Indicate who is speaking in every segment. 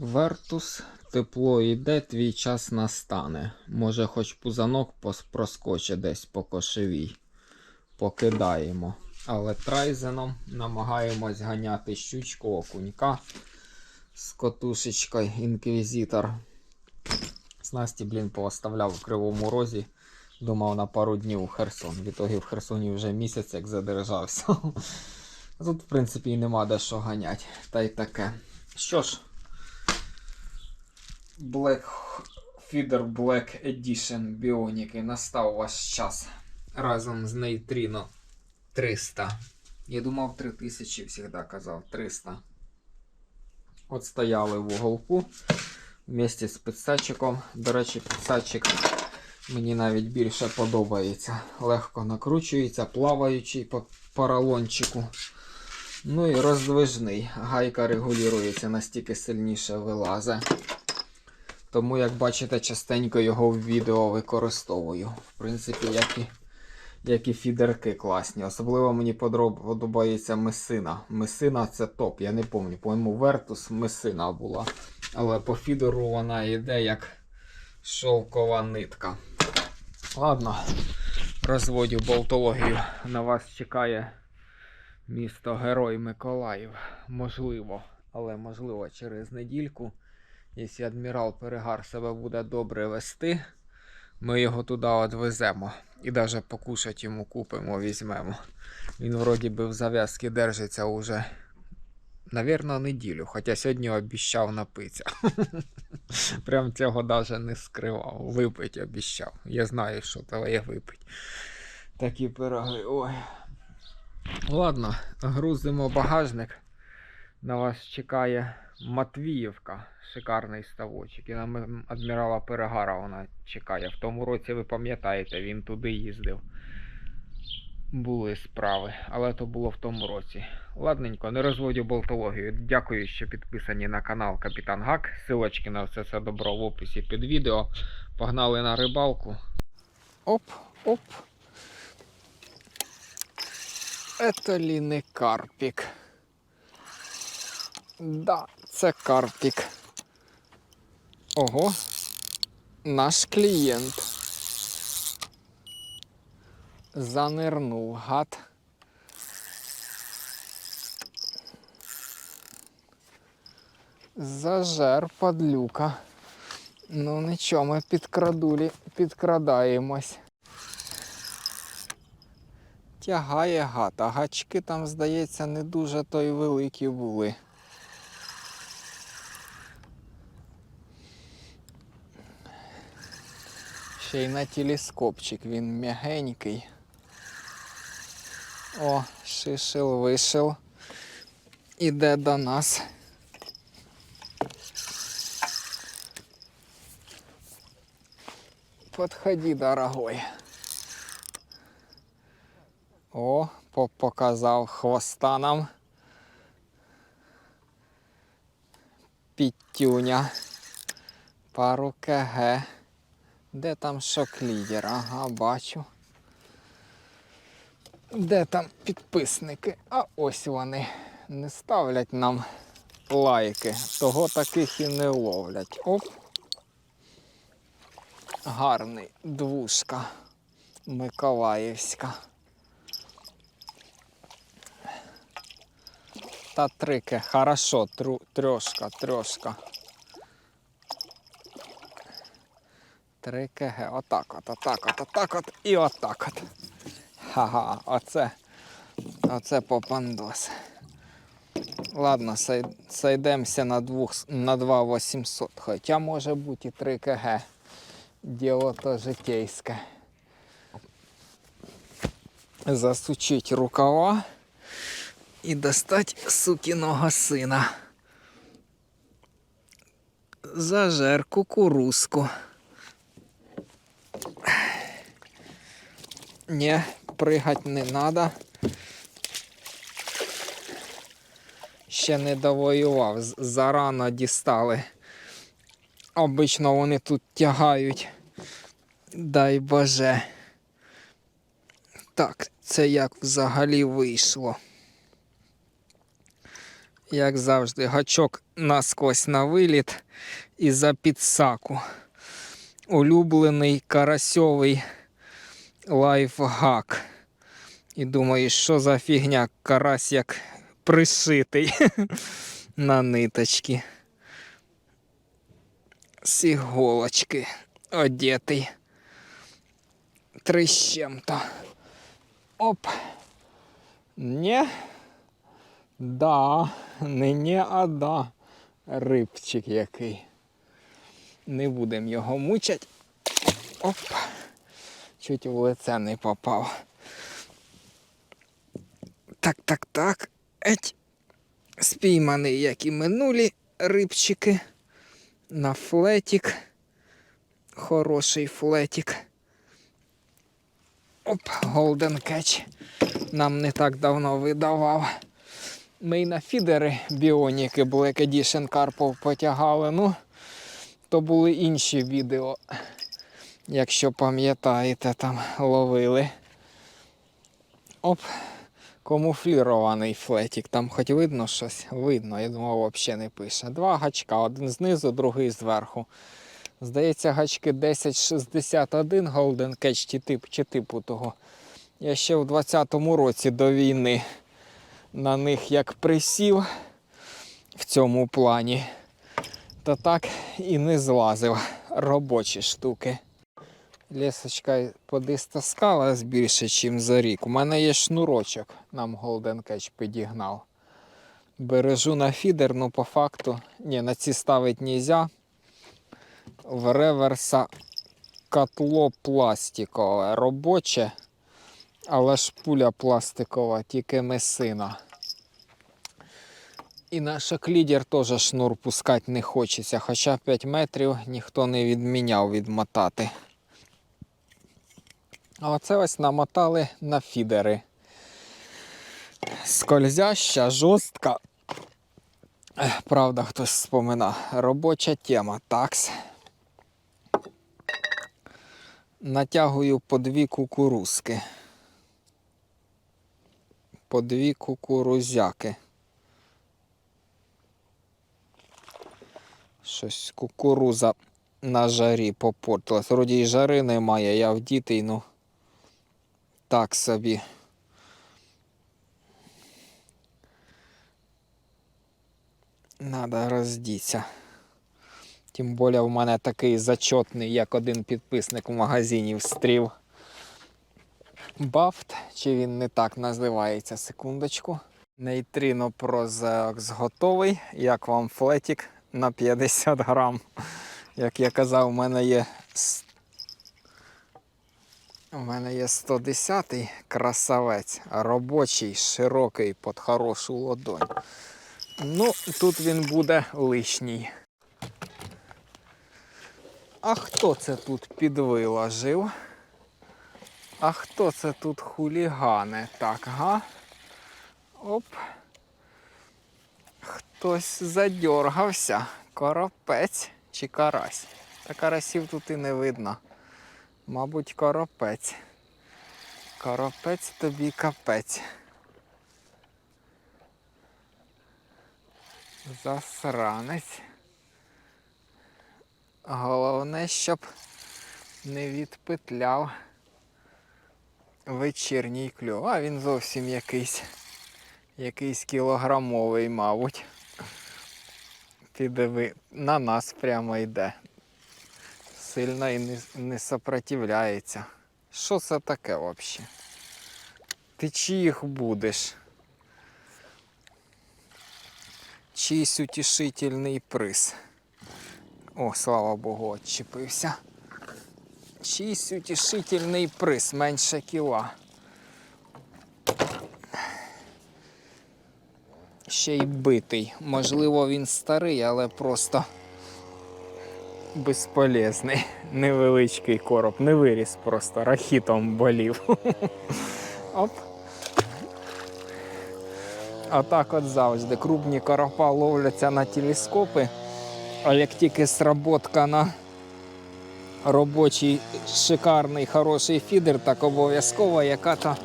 Speaker 1: Вертус, тепло йде, твій час настане. Може, хоч пузанок проскоче десь по кошевій. Покидаємо. Але трайзеном намагаємось ганяти щучку окунька з котушечкою інквізитор. Снасті, блін, пооставляв в кривому розі. Думав на пару днів у Херсон. В ітогі в Херсоні вже місяць як задержався. Тут, в принципі, і нема де що ганять. Та й таке. Що ж, Black Feeder Black Edition біоніки настав ваш час. Разом з Neutrino 300. Я думав 3000 завжди казав 300. От стояли в уголку вместе з підсадчиком. До речі, підсадчик мені навіть більше подобається. Легко накручується, плаваючий по поролончику. Ну і роздвижний. Гайка регулюється настільки сильніше вилазить. Тому, як бачите, частенько його в відео використовую. В принципі, як і, як і фідерки класні. Особливо мені подобається месина. Месина це топ. Я не пам'ятаю, по-моєму, Вертус месина була. Але по фідеру вона йде як шовкова нитка. Ладно, розводю болтологію. На вас чекає місто Герой Миколаїв. Можливо, але можливо через недільку. Якщо адмірал Перегар себе буде добре вести, ми його туди відвеземо. І навіть покушати йому купимо, візьмемо. Він вроді би в зав'язки держиться уже, навірно, неділю. Хоча сьогодні обіщав напитися. Прям цього навіть не скривав. Випить обіщав. Я знаю, що твоє випить. Такі пироги. Ой. Ладно, грузимо багажник. На вас чекає Матвіївка, шикарний ставочок. І на м- адмірала Перегара вона чекає. В тому році, ви пам'ятаєте, він туди їздив. Були справи, але то було в тому році. Ладненько, не розводю болтологію. Дякую, що підписані на канал Капітан Гак. Силочки на все це добро в описі під відео. Погнали на рибалку. Оп, оп. Это ли не карпік? Да, це карпік. Ого. Наш клієнт. Занирнув гад. Зажер падлюка. Ну нічого, ми підкрадулі, підкрадаємось. Тягає гад, а гачки там, здається, не дуже то й великі були. Ще й на телескопчик він м'ягенький. О, шишел, вишел. Іде до нас. Подходи, дорогой. О, по- показав хвоста нам. Пітюня. Пару КГ. Де там шок-лідер? Ага, бачу. Де там підписники? А ось вони. Не ставлять нам лайки. Того таких і не ловлять. Оп. Гарний двушка. Миколаївська. Та трики, хорошо, тру, трьошка, трьошка. Три КГ. Отак от, отак от, отак от і отак от. Ха-ха, оце. Оце попандос. Ладно, сойдемося на, двох, на 2800. Хоча може бути і 3 КГ. Діло то житейське. Засучить рукава і достать сукіного сина. Зажер кукурузку. Не, пригать не надо. Ще не довоював, зарано дістали. Обично вони тут тягають. Дай Боже. Так, це як взагалі вийшло. Як завжди, гачок насквозь на виліт і за підсаку. Улюблений карасьовий лайфхак. І думаю, що за фігня карась як пришитий на ниточки. З іголочки одетий. Трещем-то. Оп. Не. Да, не не, а да. Рибчик який. Не будемо його мучати. Оп. Чуть в лице не попав. Так, так, так. Еть. Спійманий, як і минулі рибчики. На флетік. Хороший флетік. Оп, Golden Catch. Нам не так давно видавав. Ми й на фідери біоніки Black Edition Карпов потягали. Ну, то були інші відео. Якщо пам'ятаєте, там ловили. Оп, камуфлірований флетік. Там хоч видно щось? Видно, я думав, взагалі не пише. Два гачка, один знизу, другий зверху. Здається, гачки 1061 Golden Catch чи, тип, чи типу того. Я ще в 20-му році до війни на них як присів в цьому плані, то так і не злазив робочі штуки. Лісочка подистаскала більше, ніж за рік. У мене є шнурочок, нам Golden Catch підігнав. Бережу на фідер, ну по факту, ні, на ці ставить нельзя. В реверса котло пластикове, робоче, але ж пуля пластикова, тільки месина. І наш клідер теж шнур пускати не хочеться, хоча 5 метрів ніхто не відміняв відмотати. А оце ось намотали на фідери. Скользяща, жорстка. Правда, хтось спомина. Робоча тема, такс. Натягую по дві кукурузки. По дві кукурузяки. Щось кукуруза на жарі попортилась. Вроді і жари немає, я вдітий, ну так собі. Надо роздіться. Тим більше в мене такий зачотний, як один підписник в магазині встрів. Бафт, чи він не так називається, секундочку. Нейтрино Прозеокс готовий. Як вам флетік на 50 грам. Як я казав, у мене є у мене є 110-й красавець, робочий, широкий, під хорошу ладонь. Ну, тут він буде лишній. А хто це тут підвиложив? А хто це тут хулігане? Так, га? Оп. Хтось задьоргався. Коропець чи карась. Та карасів тут і не видно. Мабуть, коропець. Коропець тобі капець. Засранець. Головне, щоб не відпетляв вечірній кльов. А він зовсім якийсь. Якийсь кілограмовий, мабуть. Підиви, на нас прямо йде. Сильно і не, не сопротивляється. Що це таке взагалі? Ти чиїх будеш? Чийсь утішительний приз. О, слава Богу, відчепився. Чийсь утішительний приз, менше кіла. Ще й битий. Можливо, він старий, але просто безполезний. Невеличкий короб, не виріс просто, рахітом болів. Оп. А так от завжди. Крупні коропа ловляться на телескопи, а як тільки сработка на робочий шикарний хороший фідер, так обов'язково яка-то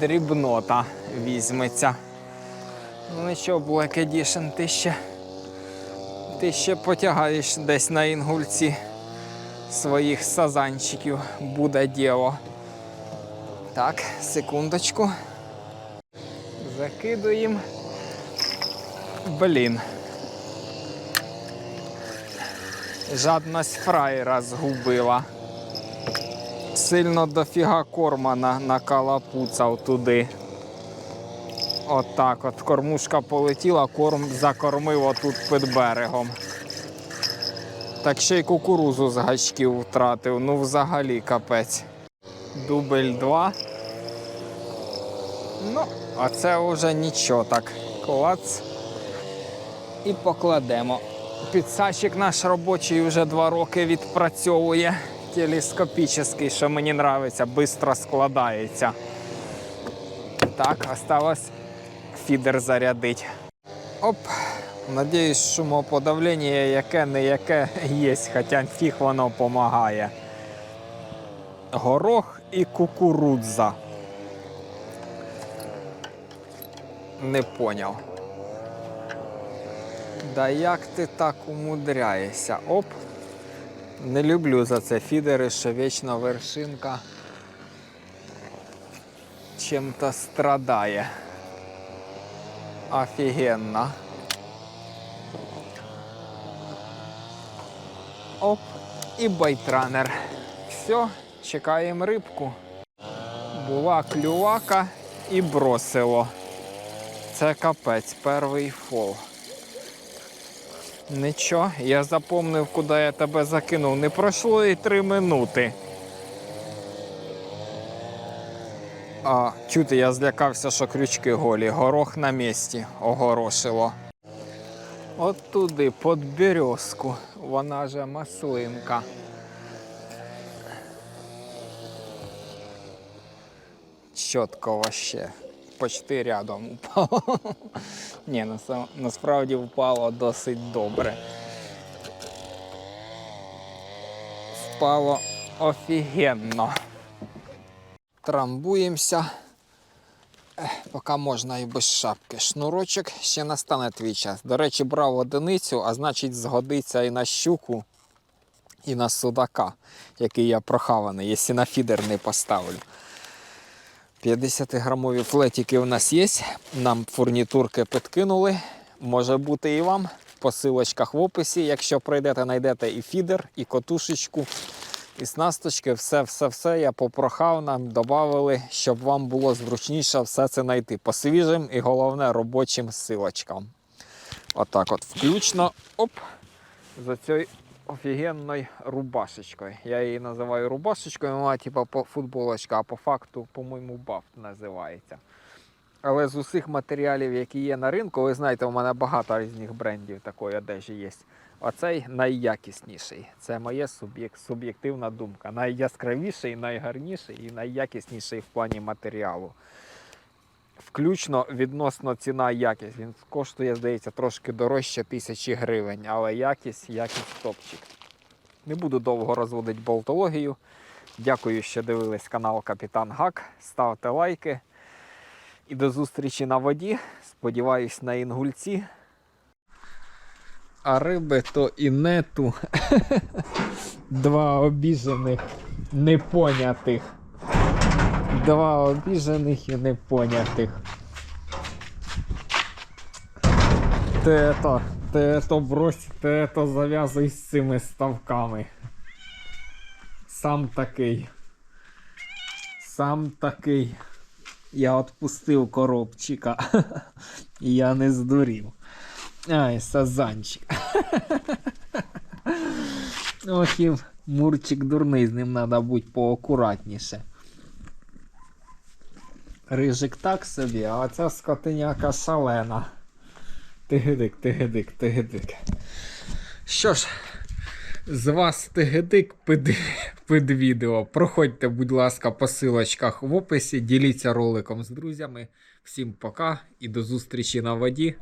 Speaker 1: дрібнота візьметься. Ну нічого, Black Edition, ти ще. Ти ще потягаєш десь на інгульці своїх сазанчиків. Буде діло. Так, секундочку. Закидуємо. Блін. Жадність фраєра згубила. Сильно дофіга кормана накалапуцав туди. Отак от, Кормушка полетіла, корм закормив отут під берегом. Так ще й кукурузу з гачків втратив. Ну взагалі капець. Дубль 2. Ну, а це вже нічого так. Клац. І покладемо. Підсачик наш робочий вже два роки відпрацьовує. Телескопічний, що мені подобається, швидко складається. Так, осталось фідер зарядить. Оп. Надіюсь, шумоподавлення яке не яке є, хоча фіг воно допомагає. Горох і кукурудза. Не поняв. Да як ти так умудряєшся? Оп. Не люблю за це фідери, що вічно вершинка чим-то страдає. Офігенно. Оп, і байтранер. Все, чекаємо рибку. Була клювака і бросило. Це капець, перший фол. Нічого, я запомнив, куди я тебе закинув. Не пройшло і три минути. А, чути, я злякався, що крючки голі. Горох на місці огорошило. От туди, під березку. Вона же маслинка. Чітко вообще. Почти рядом упало. Ні, насправді впало досить добре. Впало офігенно. Трамбуємося. Поки можна і без шапки. Шнурочок ще настане твій час. До речі, брав одиницю, а значить згодиться і на щуку, і на судака, який я прохаваний, якщо на фідер не поставлю. 50-грамові флетики у нас є. Нам фурнітурки підкинули. Може бути і вам. По силочках в описі. Якщо пройдете, знайдете і фідер, і котушечку, і снасточки, все, все, все я попрохав нам, додали, щоб вам було зручніше все це знайти по свіжим і головне робочим силочкам. Отак от, включно оп, за цією офігенною рубашечкою. Я її називаю рубашечкою, вона по футболочка, а по факту, по-моєму, бафт називається. Але з усіх матеріалів, які є на ринку, ви знаєте, у мене багато різних брендів такої одежі є. Оцей найякісніший. Це моя суб'єк- суб'єктивна думка. Найяскравіший, найгарніший і найякісніший в плані матеріалу. Включно відносно ціна якість. Він коштує, здається, трошки дорожче тисячі гривень, але якість, якість топчик. Не буду довго розводити болтологію. Дякую, що дивились канал Капітан Гак. Ставте лайки. І до зустрічі на воді. Сподіваюсь, на інгульці А риби то і нету. Два обіжених, непонятих. Два обіжених і непонятих. Ти это, ти это брось, ти это зав'язуй з цими ставками. Сам такий. Сам такий. Я відпустив коробчика. І я не здурів. Ай, сазанчик. Ох, і мурчик дурний, з ним треба бути поакуратніше. Рижик так собі, а оця скотиняка шалена. Тигидик, тигидик, тигидик. Що ж, з вас тигидик під, під відео. Проходьте, будь ласка, по силочках в описі, діліться роликом з друзями. Всім пока і до зустрічі на воді.